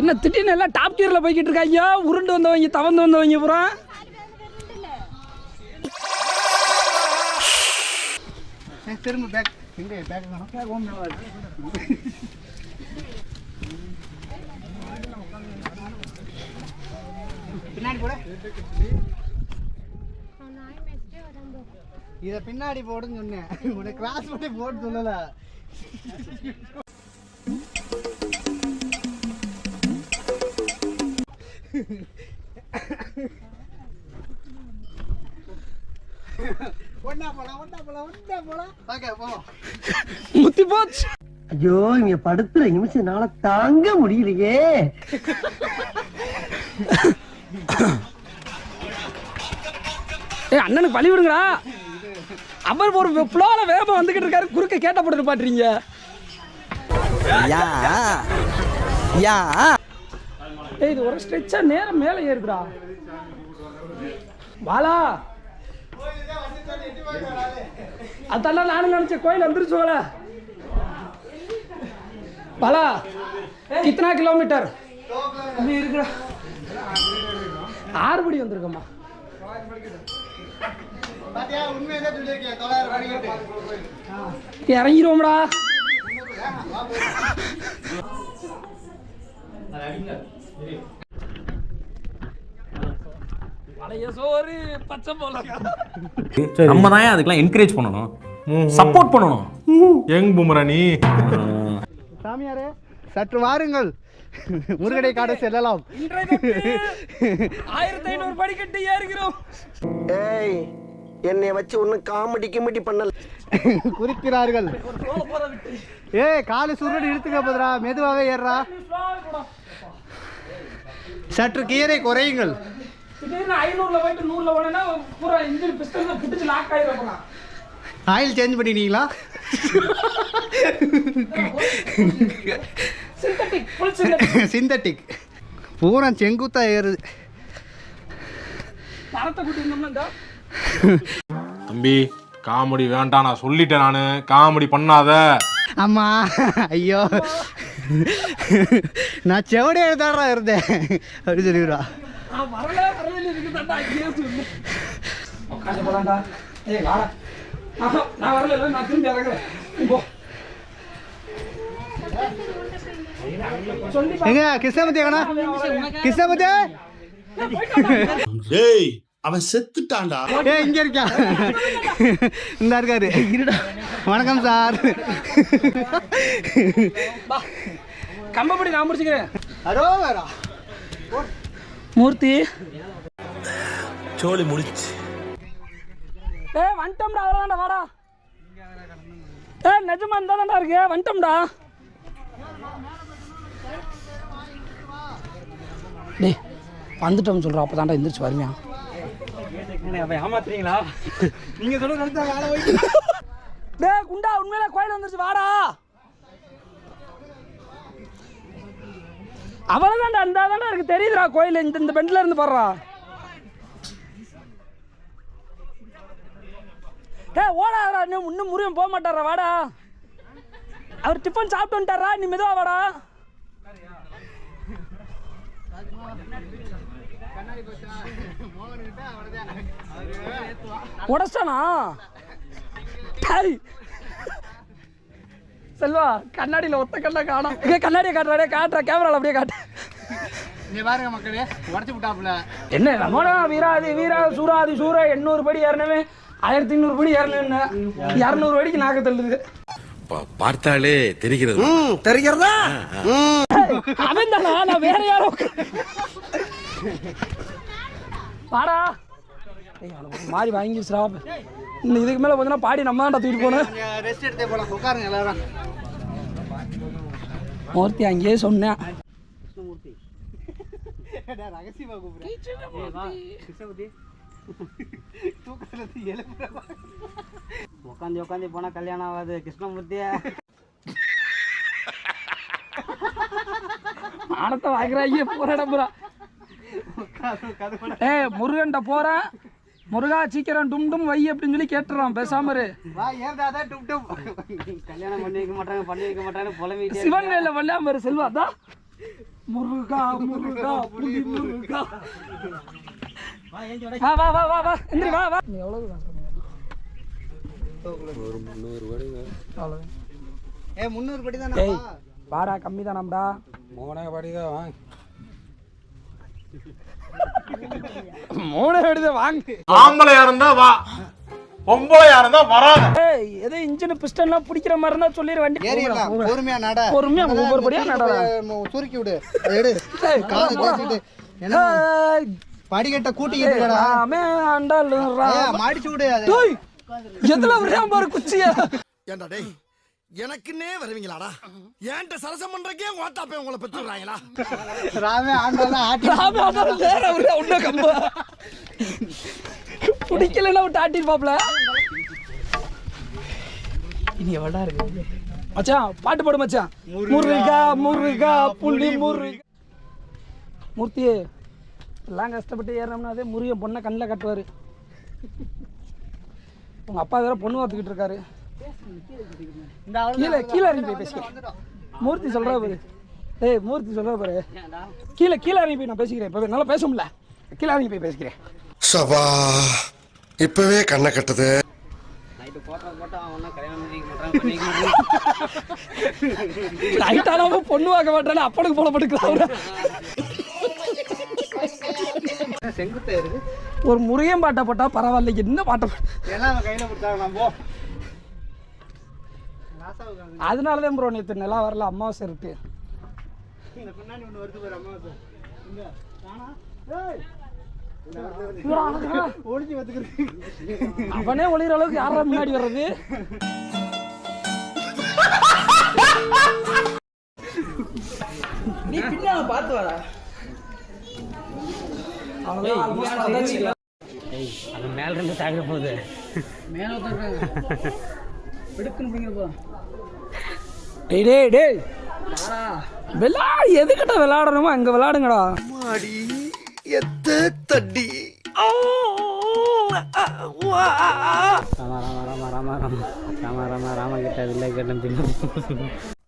என்ன திடீர்னு எல்லாம் டாப் கியரில் போய்கிட்டு இருக்காங்க உருண்டு வந்தவங்க தவந்து வந்தவங்க பூரா. திரும்ப பேக் பின்னாடி போட. இதை பின்னாடி போடுன்னு சொன்னேன். உன்னை கிராஸ் பண்ணி போட்டு சொல்லல. முத்தி போச்சு. ஐயோ இங்க படுத்துற நிமிஷம் என்னால தாங்க முடியலையே. ஏ அண்ணனுக்கு பழி விடுங்கடா. அவர் ஒரு ஃப்ளோவில் வேகமாக வந்துக்கிட்டு இருக்காரு குறுக்க கேட்ட போட்டு பாட்டுறீங்க யா. யா. ஏய் இது ஒரு ஸ்ட்ரெச்சாக நேரம் மேலே ஏறுதுடா. பாலா அதெல்லாம் நானும் நினச்சேன் கோயில் வந்துருச்சு போல. பாலா கித்தனா கிலோமீட்டர் அப்படி இருக்குடா ஆறு படி வந்திருக்கம்மா. இறங்கிடுவோம்டா. நம்ம தான் அதுக்கெல்லாம் என்கரேஜ் பண்ணணும்? சப்போர்ட் பண்ணணும். யங் புமரா நீ சாமியாரே சற்று வாருங்கள். முருகனை காட செல்லலாம். ஆயிரத்தி ஐநூறு படிக்கட்டு ஏறுகிறோம். ஏய் என்னை வச்சு ஒன்னும் காமெடி கிமெடி பண்ணல. குறிக்கிறார்கள். ஏய் காலு சுருடு இழுத்துக்க போதுரா மெதுவாகவே ஏறுறா சற்று கீரை குறையுங்கள். ஆயில் சேஞ்ச் பண்ணிட்டீங்களா? சிந்தட்டிக் பூரா செங்குத்தா ஏறுது. தம்பி காமெடி வேண்டாம் நான் சொல்லிட்டேன் நானு. காமெடி பண்ணாத. அம்மா ஐயோ. நான் செவடே எழுதாடா இருந்தேன். அப்படி சொல்லிடுறா நான் வரல வரல இருக்குதாண்டா இங்கேயே சொல்லு உட்காந்து போலாம்டா. ஏய் வாடா. ஆஹா, நான் வரல இல்ல, நான் திரும்பி இறங்குறேன். நீ போ. சொல்லி எங்க கிருஷ்ணமூர்த்தி எங்கண்ணா கிருஷ்ணமூர்த்தி? டேய் அவன் செத்துட்டான்டா. ஏ இங்க இருக்கா? இந்த இருக்காரு. வணக்கம் சார். கம்பப்படி நான் முடிச்சுக்கிறேன். மூர்த்தி. சோலி முடிச்சு. ஏய் வந்துட்டோம்டா அவ்வளோதான்டா வாடா. ஏய் நிஜமா இருந்தா இருக்கு. வந்துட்டோம்டா டேய் வந்துட்டோம்னு சொல்கிறோம் அப்போ தான்டா எந்திரிச்சு வருமையா ஏமாத்துறீங்களா? நீங்க சொல்ல நினைச்சா வேலை போய். டேய் குண்டா உண்மையில கோயில் வந்துருச்சு வாடா. அவ்வளோதான்டா அந்த தானே எனக்கு தெரியுதுடா கோயில் இந்த இந்த பெண்டில் இருந்து போடுறா. ஏ ஓடாடா இன்னும் இன்னும் முருகன் போக மாட்டாரா? வாடா. அவர் டிஃபன் சாப்பிட்டு வந்துட்டாரா? நீ மெதுவா வாடா. உடச்சானா செல்வா கண்ணாடியில் ஒத்த கண்ணா காணும். இங்கே கண்ணாடியை காட்டுறாடே காட்டுற கேமராவில் அப்படியே காட்டு. இங்க பாருங்க மக்களே உடச்சு விட்டாப்புல. என்ன நம்மளா வீராதி வீரா சூராதி சூர எண்ணூறு படி ஏறனவே ஆயிரத்தி ஐநூறு படி ஏறணுன்னு இரநூறு படிக்கு நாக்க தள்ளுது. பார்த்தாலே தெரிகிறது? தெரிகிறதா? அவன் தானா? நான் வேற யாரோ ஒரு மாதிரி வாங்கிடுச்சுடா இன்னும் இதுக்கு மேலே பார்த்தீங்கன்னா பாடி நம்ம தான் தூக்கிட்டு போகணும் ரெஸ்ட் எடுத்தே போலாம். உட்காருங்க எல்லாரும். மூர்த்தி அங்கேயே சொன்னேன் ரகசியமா கூப்பிடுறேன் கிருஷ்ணமூர்த்தி. தூக்கத்துல எழுப்புற உட்காந்து உட்காந்து போனா கல்யாணம் ஆகாது. கிருஷ்ணமூர்த்தியா ஆனத்தை வாங்குறாங்க போராட போறா ஏ முருகன்ட்ட போறேன் முருகா சீக்கிரம் டும் டும் வை அப்படின்னு சொல்லி கேட்டுறான். பேசாம இரு. வா ஏறதாதான் டுப் டுப் கல்யாணம் பண்ணி வைக்க மாட்டாங்க பண்ணி வைக்க மாட்டாங்க புலம்பிட்டே சிவன் வேலை பண்ணாம இரு செல்வா தான் முருகா முருகா புலி முருகா. வா வா வா வா வா எந்திரி வா வா. நீ எவ்வளவு தான் அவ்வளவு ஏ முந்நூறு படி ஏய் வாடா கம்மி தானாம்டா மூணே படி தான் வாங்க. மூணே படி தான் வாங்க. ஆம்பளையா இருந்தா வா. பொம்பளையா இருந்தா வராத. ஏய் எதோ இன்ஜின் பிஸ்டன்லாம் பிடிக்கிற மாதிரி இருந்தா சொல்லிடு வண்டி ஏறிடலாம் பொறுமையா நட. பொறுமையா ஒவ்வொரு படியா நடடா சுருக்கி விடு. எடு. காதை போடா. தேய்ச்சிட்டு என்ன படிக்கட்ட கூட்டிக்கிட்டு இருக்கடா ஆண்டாளுரா. ஏய், மடிச்சு விடு எதுல விடுறான் பாரு குச்சிய? ஏண்டா டேய்? எனக்குன்னே வருவீங்களாடா? ஏன்ட்ட சரசம் பண்றக்கே ஓட்டாப்பே உங்களை பெற்றுறாங்களா ராமே ஆண்டாலாம் ஆட்டி ராமே ஆண்டாள் நேரா விடுறா உன்ன கம்ப. பிடிக்கலன்னா விட்டு ஆட்டிருப்பாப்ல. இனி எவடா இருக்கு? மச்சான் பாட்டு பாடு மச்சான். முருகா முருகா புள்ளி முருகா மூர்த்தி எல்லாம் கஷ்டப்பட்டு ஏறினோம்னா அதே முருகன் பொண்ணை கண்ணில் கட்டுவார். உங்கள் அப்பா வேற பொண்ணு பார்த்துக்கிட்டு இருக்காரு. கீழே கீழே இறங்கி போய் பேசிக்கிறேன் மூர்த்தி சொல்கிறா பாரு. ஏய் மூர்த்தி சொல்கிறா பாரு. கீழே கீழே இறங்கி போய் நான் பேசிக்கிறேன். இப்போ நல்லா பேச முடியல கீழே இறங்கி போய் பேசிக்கிறேன். சபா இப்பவே கண்ணை கட்டுது. போட்டோ போட்டோ நைட்டாலும் பொண்ணு பார்க்க மாட்டானே அப்பனுக்கு போல படுக்கலாம் செங்குத்த இருக்கு. ஒரு முருகன் பாட்டை போட்டால் பரவாயில்ல என்ன பாட்டை போட்டா கையில அதனால தான் ப்ரோ நேற்று நிலா வரல அமாவாசை இருக்கு. அவனே ஒளிகிற அளவுக்கு யாரா முன்னாடி வர்றது? நீ பின்னால பார்த்து வரா அவன் மேல இருந்து தாக்கிற போகுது மேல தாக்குறாங்க எடுக்கணும் பிடிங்க போ. டேய் டேய் டேய். விளையாடு எதுக்கிட்ட விளையாடணுமோ அங்கே விளையாடுங்கடா மாடி எத்த தட்டி. ராமா ராமா ராமா ராமா ராமா. ராமா ராமா ராமா கிட்ட வில்லை கேட்டேன்